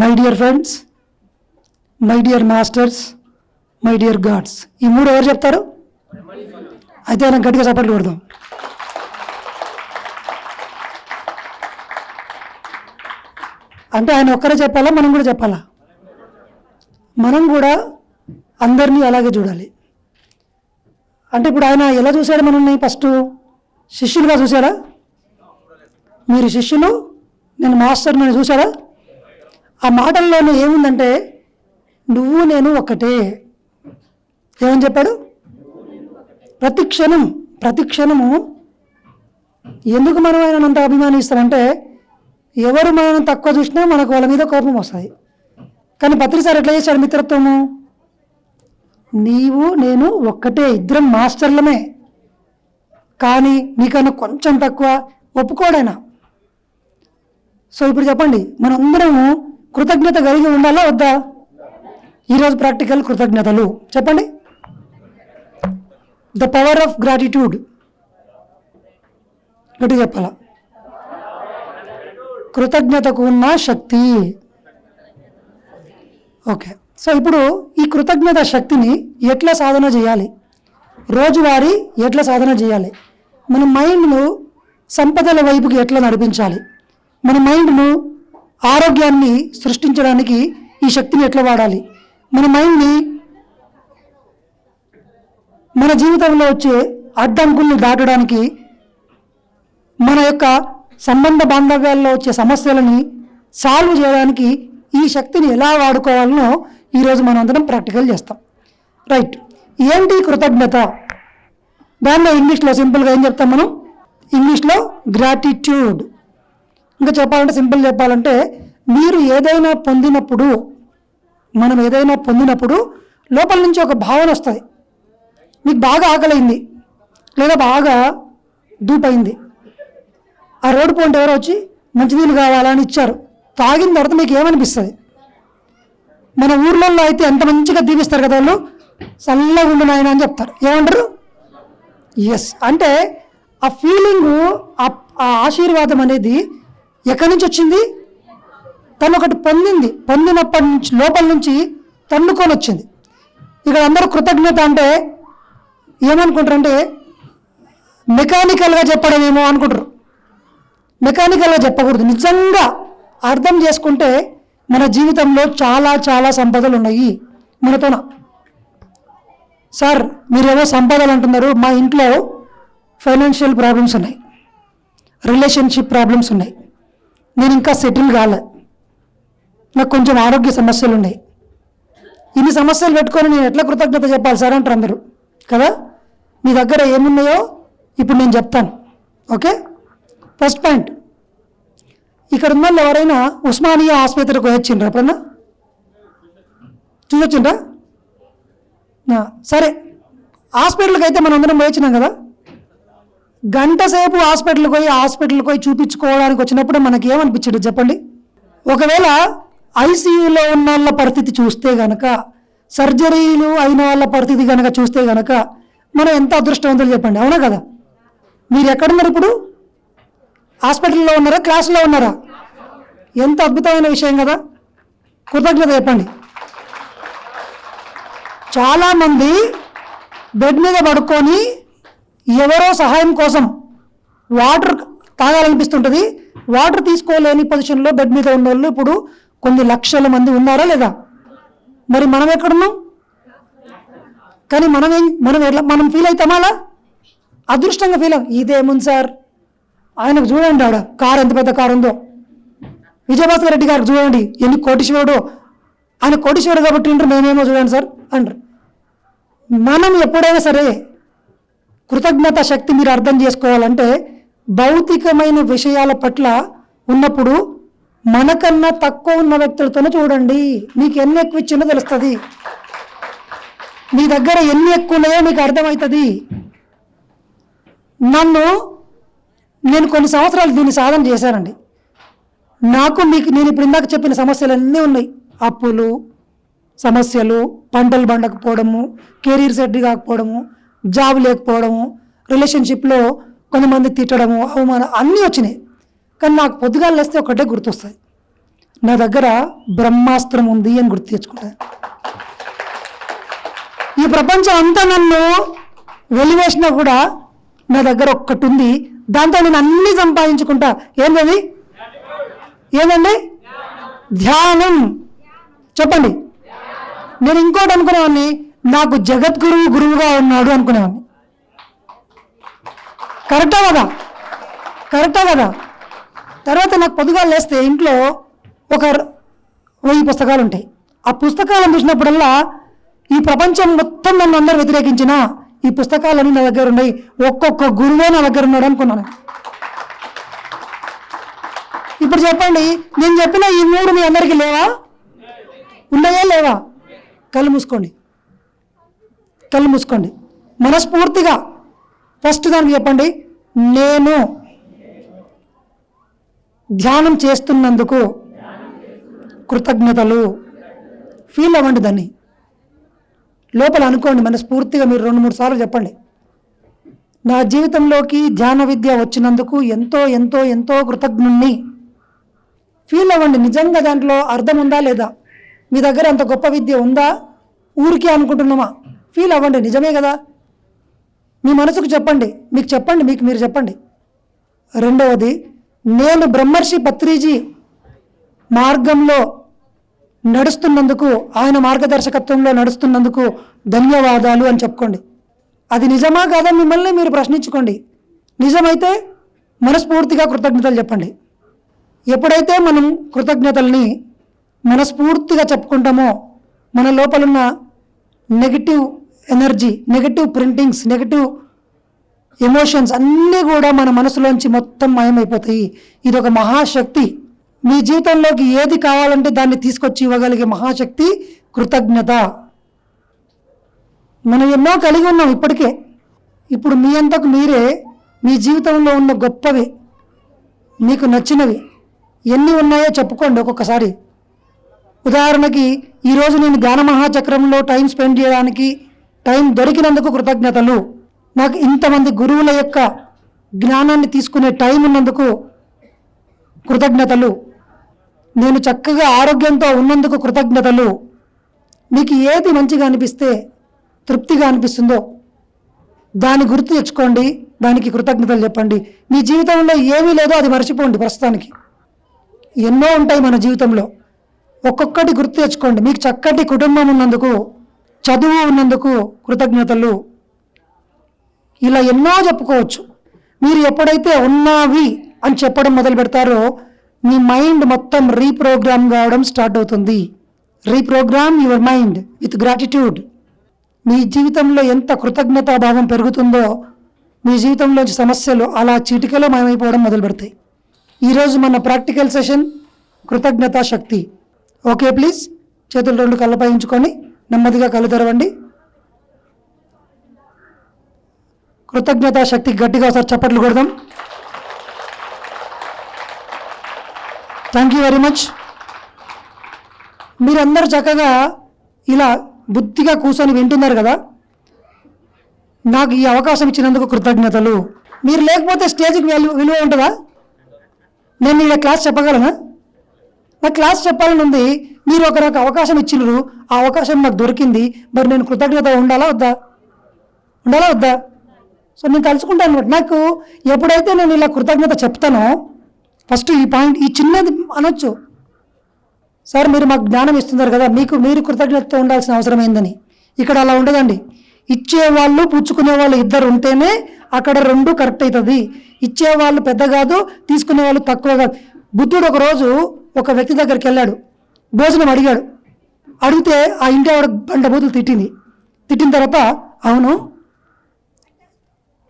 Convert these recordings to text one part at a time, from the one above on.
My dear friends my dear masters my dear gods ఈ మూడు ఎవరు చెప్తారు? అయితే మనం గట్టిగా చప్పట్లు కొడదాం. అంటే ఆయన ఒక్కరే చెప్పాలా? మనం కూడా చెప్పాలా? మనం కూడా అందరినీ అలాగే చూడాలి. అంటే ఇప్పుడు ఆయన ఎలా చూశాడు మనల్ని? ఫస్ట్ శిష్యులుగా చూశాడా? మీరు శిష్యులు? నేను మాస్టర్ నేను చూశాడా? ఆ మాటల్లోనే ఏముందంటే నువ్వు నేను ఒక్కటే ఏమని చెప్పాడు? ప్రతి క్షణం ప్రతి క్షణము ఎందుకు మనం ఆయన అంత అభిమానిస్తారంటే ఎవరు మనం తక్కువ చూసినా మనకు వాళ్ళ మీద కోపం వస్తుంది కానీ పత్రిసారి ఎట్లా చేశాడు మిత్రత్వము? నీవు నేను ఒక్కటే ఇద్దరం మాస్టర్లమే. కానీ నీకన్నా కొంచెం తక్కువ ఒప్పుకోడైనా. సో ఇప్పుడు చెప్పండి మనందరము కృతజ్ఞత కలిగి ఉండాలా వద్దా? ఈరోజు ప్రాక్టికల్ కృతజ్ఞతలు. చెప్పండి. The power of gratitude. గట్టి చెప్పాలా? కృతజ్ఞతకు ఉన్న శక్తి. ఓకే. సో ఇప్పుడు ఈ కృతజ్ఞత శక్తిని ఎట్లా సాధన చేయాలి? రోజువారీ ఎట్లా సాధన చేయాలి? మన మైండ్ను సంపదల వైపుకి ఎట్లా నడిపించాలి? మన మైండ్ను ఆరోగ్యాన్ని సృష్టించడానికి ఈ శక్తిని ఎట్లా వాడాలి? మన మైండ్ని మన జీవితంలో వచ్చే అడ్డంకుల్ని దాటడానికి మన యొక్క సంబంధ బాంధవ్యాల్లో వచ్చే సమస్యలని సాల్వ్ చేయడానికి ఈ శక్తిని ఎలా వాడుకోవాలనో ఈరోజు మనం అందరం ప్రాక్టికల్ చేస్తాం. రైట్. ఏంటి కృతజ్ఞత? దానిలో ఇంగ్లీష్లో సింపుల్గా ఏం చెప్తాం మనం? ఇంగ్లీష్లో గ్రాటిట్యూడ్. ఇంకా చెప్పాలంటే సింపుల్ చెప్పాలంటే మీరు ఏదైనా పొందినప్పుడు మనం ఏదైనా పొందినప్పుడు లోపల నుంచి ఒక భావన వస్తుంది. మీకు బాగా ఆకలైంది లేదా బాగా దూపైంది. ఆ రోడ్డు పోంటే ఎవరో వచ్చి మంచినీళ్ళు కావాలని ఇచ్చారు. తాగిన తర్వాత మీకు ఏమనిపిస్తుంది? మన ఊర్లలో అయితే ఎంత మంచిగా దీవిస్తారు కదా వాళ్ళు? చల్లగా ఉండు నాయన అని చెప్తారు. ఏమంటారు? ఎస్ అంటే ఆ ఫీలింగు ఆ ఆశీర్వాదం అనేది ఎక్కడి నుంచి వచ్చింది? తను ఒకటి పొందింది. పొందినప్పటి నుంచి లోపల నుంచి తన్నుకొని వచ్చింది. ఇక్కడ అందరూ కృతజ్ఞత అంటే ఏమనుకుంటారంటే మెకానికల్గా చెప్పడమేమో అనుకుంటారు. మెకానికల్గా చెప్పకూడదు. నిజంగా అర్థం చేసుకుంటే మన జీవితంలో చాలా చాలా సంపదలు ఉన్నాయి. మనతోన. సార్ మీరేమో సంపదలు అంటున్నారు. మా ఇంట్లో ఫైనాన్షియల్ ప్రాబ్లమ్స్ ఉన్నాయి. రిలేషన్షిప్ ప్రాబ్లమ్స్ ఉన్నాయి. నేను ఇంకా సెటిల్ కాలే. నాకు కొంచెం ఆరోగ్య సమస్యలు ఉన్నాయి. ఇన్ని సమస్యలు పెట్టుకొని నేను ఎట్లా కృతజ్ఞత చెప్పాలి సార్ అంటారు అందరూ? కదా? మీ దగ్గర ఏమున్నాయో ఇప్పుడు నేను చెప్తాను. ఓకే? ఫస్ట్ పాయింట్ ఇక్కడ ఉన్న వాళ్ళు ఎవరైనా ఉస్మానియా ఆసుపత్రికి వచ్చిండ్రా ఎప్పుడన్నా? చూసొచ్చిండ్రా సరే. హాస్పిటల్కి అయితే మనం అందరం పోయించినాం కదా? గంట సేపు హాస్పిటల్కి పోయి హాస్పిటల్కి పోయి చూపించుకోవడానికి వచ్చినప్పుడు మనకి ఏమనిపించడు చెప్పండి? ఒకవేళ ఐసీయూలో ఉన్న వాళ్ళ పరిస్థితి చూస్తే గనక సర్జరీలు అయిన వాళ్ళ పరిస్థితి కనుక చూస్తే గనక మనం ఎంత అదృష్టవంతులు చెప్పండి? అవునా కదా? మీరు ఎక్కడున్నారు ఇప్పుడు? హాస్పిటల్లో ఉన్నారా? క్లాసులో ఉన్నారా? ఎంత అద్భుతమైన విషయం కదా? కృతజ్ఞత చెప్పండి. చాలామంది బెడ్ మీద పడుకొని ఎవరో సహాయం కోసం వాటర్ తాగాలనిపిస్తుంటుంది. వాటర్ తీసుకోలేని పొజిషన్లో బెడ్ మీద ఉన్న వాళ్ళు ఇప్పుడు కొన్ని లక్షల మంది ఉన్నారా లేదా? మరి మనం ఎక్కడున్నాం? కానీ మనం ఏం మనం ఎట్లా మనం ఫీల్ అవుతామా అలా? అదృష్టంగా ఫీల్ అవ్వం ఇదేముంది సార్? ఆయనకు చూడండి ఆడ కారు ఎంత పెద్ద కారు ఉందో. విజయభాస్కర్ రెడ్డి గారికి చూడండి ఎన్ని కోటీశ్వరుడు. ఆయన కోటీశ్వరుడు కాబట్టి ఉంటారు మేమేమో చూడండి సార్ అంటారు. మనం ఎప్పుడైనా సరే కృతజ్ఞత శక్తి మీరు అర్థం చేసుకోవాలంటే భౌతికమైన విషయాల పట్ల ఉన్నప్పుడు మనకన్నా తక్కువ ఉన్న వ్యక్తులతోనే చూడండి. మీకు ఎన్ని ఎక్కువ ఇచ్చిందో తెలుస్తుంది. మీ దగ్గర ఎన్ని ఎక్కువ ఉన్నాయో మీకు అర్థమవుతుంది. నన్ను నేను కొన్ని సంవత్సరాలు దీన్ని సాధన చేశానండి. నాకు మీకు నేను ఇప్పుడు ఇందాక చెప్పిన సమస్యలు అన్నీ ఉన్నాయి. అప్పులు సమస్యలు పంటలు పండకపోవడము కెరీర్ సెట్ కాకపోవడము జాబ్ లేకపోవడము రిలేషన్షిప్లో కొంతమంది తిట్టడము అవమానం అన్నీ వచ్చినాయి. కానీ నాకు పొద్దుగాలు లేస్తే ఒకటే గుర్తొస్తాయి. నా దగ్గర బ్రహ్మాస్త్రం ఉంది అని గుర్తు తెచ్చుకుంటాను ఈ ప్రపంచం అంతా నన్ను వెలివేసినా కూడా నా దగ్గర ఒక్కటి ఉంది దాంతో నేను అన్ని సంపాదించుకుంటా. ఏంటది? ఏందండి ధ్యానం. చెప్పండి. నేను ఇంకోటి అనుకునేవాడిని. నాకు జగద్గురువు గురువుగా ఉన్నాడు అనుకునేవాడిని. కరెక్టా కదా? కరెక్టా కదా? తర్వాత నాకు పొద్దుగా లేస్తే ఇంట్లో ఒక వెయ్యి పుస్తకాలు ఉంటాయి ఆ పుస్తకాలను చూసినప్పుడల్లా ఈ ప్రపంచం మొత్తం నన్ను అందరూ వ్యతిరేకించిన ఈ పుస్తకాలన్నీ నా దగ్గర ఉన్నాయి. ఒక్కొక్క గురువే నా దగ్గర ఉన్నాడు అనుకున్నాను. ఇప్పుడు చెప్పండి నేను చెప్పిన ఈ మూడు మీ అందరికీ లేవా? ఉన్నాయా లేవా? కళ్ళు మూసుకోండి. కళ్ళు మూసుకోండి. మనస్ఫూర్తిగా ఫస్ట్ దానికి చెప్పండి నేను ధ్యానం చేస్తున్నందుకు కృతజ్ఞతలు. ఫీల్ అవ్వండి దాన్ని. లోపల అనుకోండి మనస్ఫూర్తిగా మీరు రెండు మూడు సార్లు చెప్పండి. నా జీవితంలోకి ధ్యాన విద్య వచ్చినందుకు ఎంతో ఎంతో ఎంతో కృతజ్ఞుణ్ణి. ఫీల్ అవ్వండి. నిజంగా దాంట్లో అర్థం ఉందా లేదా? మీ దగ్గర అంత గొప్ప విద్య ఉందా? ఊరికే అనుకుంటున్నామా? ఫీల్ అవ్వండి నిజమే కదా? మీ మనసుకు చెప్పండి మీకు చెప్పండి మీకు మీరు చెప్పండి. రెండవది నేను బ్రహ్మర్షి పత్రిజీ మార్గంలో నడుస్తున్నందుకు ఆయన మార్గదర్శకత్వంలో నడుస్తున్నందుకు ధన్యవాదాలు అని చెప్పుకోండి. అది నిజమా కాదా మిమ్మల్ని మీరు ప్రశ్నించుకోండి. నిజమైతే మనస్ఫూర్తిగా కృతజ్ఞతలు చెప్పండి. ఎప్పుడైతే మనం కృతజ్ఞతల్ని మనస్ఫూర్తిగా చెప్పుకుంటామో మన లోపలున్న negative energy negative printings negative emotions అన్నీ కూడా మన మనసులోంచి మొత్తం మాయమైపోతాయి. ఇది ఒక మహాశక్తి. మీ జీవితంలోకి ఏది కావాలంటే దాన్ని తీసుకొచ్చి ఇవ్వగలిగే మహాశక్తి కృతజ్ఞత. మనం ఎన్నో కలిగి ఉన్నాం ఇప్పటికే. ఇప్పుడు మీ అంతకు మీరే మీ జీవితంలో ఉన్న గొప్పవి. మీకు నచ్చినవి. ఎన్ని ఉన్నాయో చెప్పుకోండి ఒక్కొక్కసారి. ఉదాహరణకి ఈరోజు నేను ధ్యాన మహాచక్రంలో టైం స్పెండ్ చేయడానికి టైం దొరికినందుకు కృతజ్ఞతలు. నాకు ఇంతమంది గురువుల యొక్క జ్ఞానాన్ని తీసుకునే టైం ఉన్నందుకు కృతజ్ఞతలు. నేను చక్కగా ఆరోగ్యంతో ఉన్నందుకు కృతజ్ఞతలు. మీకు ఏది మంచిగా అనిపిస్తే తృప్తిగా అనిపిస్తుందో దాని గుర్తు తెచ్చుకోండి దానికి కృతజ్ఞతలు చెప్పండి. మీ జీవితంలో ఏమీ లేదో అది మర్చిపోండి ప్రస్తుతానికి. ఎన్నో ఉంటాయి మన జీవితంలో. ఒక్కొక్కటి గుర్తు తెచ్చుకోండి. మీకు చక్కటి కుటుంబం ఉన్నందుకు చదువు ఉన్నందుకు కృతజ్ఞతలు. ఇలా ఎన్నో చెప్పుకోవచ్చు. మీరు ఎప్పుడైతే ఉన్నావి అని చెప్పడం మొదలు పెడతారో మీ మైండ్ మొత్తం రీప్రోగ్రామ్ కావడం స్టార్ట్ అవుతుంది. Reprogram your mind with gratitude. మీ జీవితంలో ఎంత కృతజ్ఞతాభావం పెరుగుతుందో మీ జీవితంలోంచి సమస్యలు అలా చీటికలో మాయమైపోవడం మొదలు పెడతాయి. ఈరోజు మన ప్రాక్టికల్ సెషన్ కృతజ్ఞతా శక్తి. Okay please? చేతులు రెండు కళ్ళపై ఉంచుకొని నెమ్మదిగా కళ్ళు తెరవండి. కృతజ్ఞతా శక్తి గట్టిగా ఒకసారి చప్పట్లు కొడదాం. థ్యాంక్ యూ వెరీ మచ్ మీరందరూ చక్కగా ఇలా బుద్ధిగా కూర్చొని వింటున్నారు కదా. నాకు ఈ అవకాశం ఇచ్చినందుకు కృతజ్ఞతలు. మీరు లేకపోతే స్టేజ్కి విలువ విలువ ఉంటుందా? నేను ఇలా క్లాస్ చెప్పగలనా? నాకు క్లాస్ చెప్పాలని ఉంది. మీరు ఒక నాకు అవకాశం ఇచ్చినారు ఆ అవకాశం నాకు దొరికింది మరి నేను కృతజ్ఞత ఉండాలా వద్దా? ఉండాలా వద్దా? సో నేను తలుచుకుంటాను అనమాట నాకు ఎప్పుడైతే నేను ఇలా కృతజ్ఞత చెప్తానో ఫస్ట్ ఈ పాయింట్ ఈ చిన్నది అనొచ్చు. సార్ మీరు మాకు జ్ఞానం ఇస్తున్నారు కదా మీకు మీరు కృతజ్ఞతతో ఉండాల్సిన అవసరం ఏందని. ఇక్కడ అలా ఉండదండి. ఇచ్చేవాళ్ళు పుచ్చుకునే వాళ్ళు ఇద్దరు ఉంటేనే అక్కడ రెండు కరెక్ట్ అవుతుంది ఇచ్చేవాళ్ళు పెద్ద కాదు తీసుకునే వాళ్ళు తక్కువ కాదు. బుద్ధుడు ఒక రోజు ఒక వ్యక్తి దగ్గరికి వెళ్ళాడు. భోజనం అడిగాడు. అడిగితే ఆ ఇంటి ఆవిడ బండ బూతులు తిట్టింది. తిట్టిన తర్వాత అవును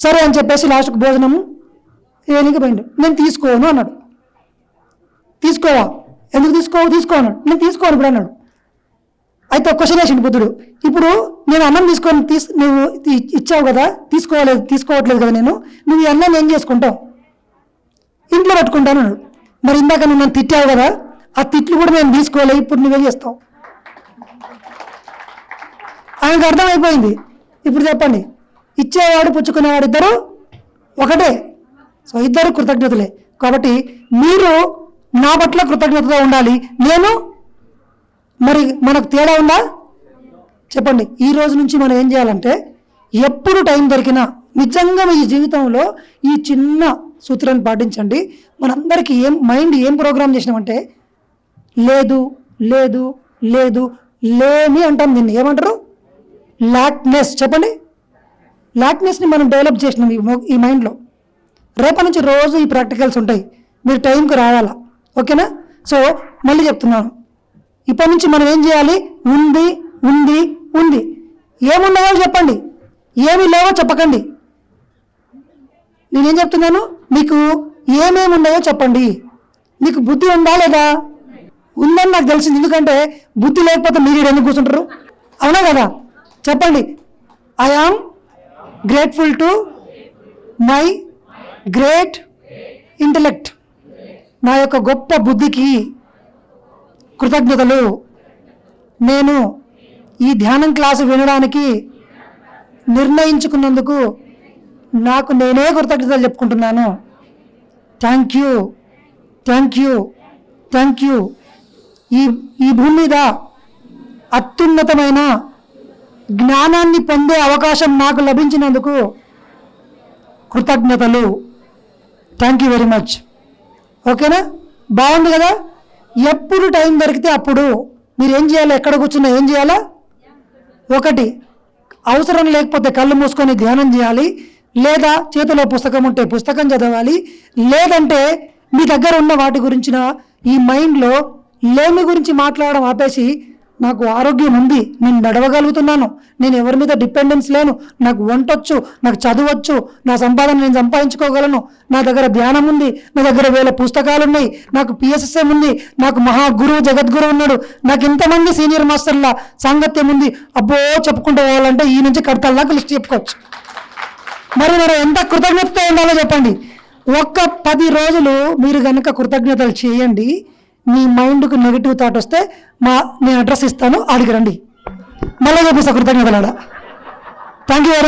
సరే అని చెప్పేసి లాస్ట్కి భోజనం ఏనికి పోయిండు నేను తీసుకోను అన్నాడు. తీసుకోవా? ఎందుకు తీసుకోవు తీసుకో అన్నాడు. నేను తీసుకోను ఇప్పుడు అన్నాడు. అయితే ఒక క్వశ్చన్ వేసిండు బుద్ధుడు. ఇప్పుడు నేను అన్నం తీసుకొని తీసు నువ్వు ఇచ్చావు కదా తీసుకోలేదు తీసుకోవట్లేదు కదా నేను. నువ్వు ఈ అన్నం ఏం చేసుకుంటావు? ఇంట్లో పెట్టుకుంటాను అన్నాడు. మరి ఇందాక నువ్వు నన్ను తిట్టావు కదా ఆ తిట్లు కూడా మేము తీసుకోలేదు ఇప్పుడు నువ్వే చేస్తావు. ఆయనకు అర్థమైపోయింది. ఇప్పుడు చెప్పండి. ఇచ్చేవాడు పుచ్చుకునేవాడు ఇద్దరు ఒకటే. సో ఇద్దరు కృతజ్ఞతలే. కాబట్టి మీరు నా పట్ల కృతజ్ఞతగా ఉండాలి. నేను మరి మనకు తేడా ఉందా? చెప్పండి. ఈ రోజు నుంచి మనం ఏం చేయాలంటే ఎప్పుడు టైం దొరికినా నిజంగా మీ జీవితంలో ఈ చిన్న సూత్రాన్ని పాటించండి. మనందరికీ ఏం మైండ్ ఏం ప్రోగ్రామ్ చేసినామంటే లేదు లేదు లేదు లేని అంటాం దీన్ని. ఏమంటారు? లాక్నెస్ చెప్పండి. లాక్నెస్ని మనం డెవలప్ చేసినాం ఈ ఈ మైండ్లో రేపటి నుంచి రోజు ఈ ప్రాక్టికల్స్ ఉంటాయి. మీరు టైంకి రావాలా? ఓకేనా? సో మళ్ళీ చెప్తున్నాను. ఇప్పటి నుంచి మనం ఏం చేయాలి? ఉంది ఉంది ఉంది. ఏమున్నాయో చెప్పండి. ఏమి లేవో చెప్పకండి. నేనేం చెప్తున్నాను? మీకు ఏమేమి ఉన్నాయో చెప్పండి. మీకు బుద్ధి ఉందా లేదా? ఉందని నాకు తెలిసింది. ఎందుకంటే బుద్ధి లేకపోతే మీరు ఎందుకు కూర్చుంటారు? అవునా కదా? చెప్పండి. I am grateful to my great intellect నా యొక్క గొప్ప బుద్ధికి కృతజ్ఞతలు. నేను ఈ ధ్యానం క్లాసు వినడానికి నిర్ణయించుకున్నందుకు నాకు నేనే కృతజ్ఞతలు చెప్పుకుంటున్నాను. Thank you thank you thank you ఈ ఈ భూమి మీద అత్యున్నతమైన జ్ఞానాన్ని పొందే అవకాశం నాకు లభించినందుకు కృతజ్ఞతలు. థ్యాంక్ యూ వెరీ మచ్ ఓకేనా? బాగుంది కదా? ఎప్పుడు టైం దొరికితే అప్పుడు మీరు ఏం చేయాలి? ఎక్కడ కూర్చున్నా ఏం చేయాలా? ఒకటి అవసరం లేకపోతే కళ్ళు మూసుకొని ధ్యానం చేయాలి. లేదా చేతిలో పుస్తకం ఉంటే పుస్తకం చదవాలి. లేదంటే మీ దగ్గర ఉన్న వాటి గురించిన ఈ మైండ్లో లేమి గురించి మాట్లాడడం ఆపేసి నాకు ఆరోగ్యం ఉంది నేను నడవగలుగుతున్నాను నేను ఎవరి మీద డిపెండెన్స్ లేను నాకు వంటొచ్చు నాకు చదవచ్చు నా సంపాదన నేను సంపాదించుకోగలను నా దగ్గర ధ్యానం ఉంది నా దగ్గర వేల పుస్తకాలు ఉన్నాయి నాకు పిఎస్ఎస్ఎం ఉంది నాకు మహా గురువు జగద్గురు ఉన్నాడు నాకు ఇంతమంది సీనియర్ మాస్టర్ల సాంగత్యం ఉంది అబ్బో చెప్పుకుంటూ పోవాలంటే ఈ నుంచి కడతల్లాగా లిస్ట్ చెప్పుకోవచ్చు. మరి మీరు ఎంత కృతజ్ఞతతో ఉండాలో చెప్పండి. ఒక్క పది రోజులు మీరు కనుక కృతజ్ఞతలు చేయండి మీ మైండ్కు నెగిటివ్ థాట్ వస్తే మా నేను అడ్రస్ ఇస్తాను ఆడికి రండి. మళ్ళీ చూపిస్తా కృతజ్ఞతలు థ్యాంక్ యూ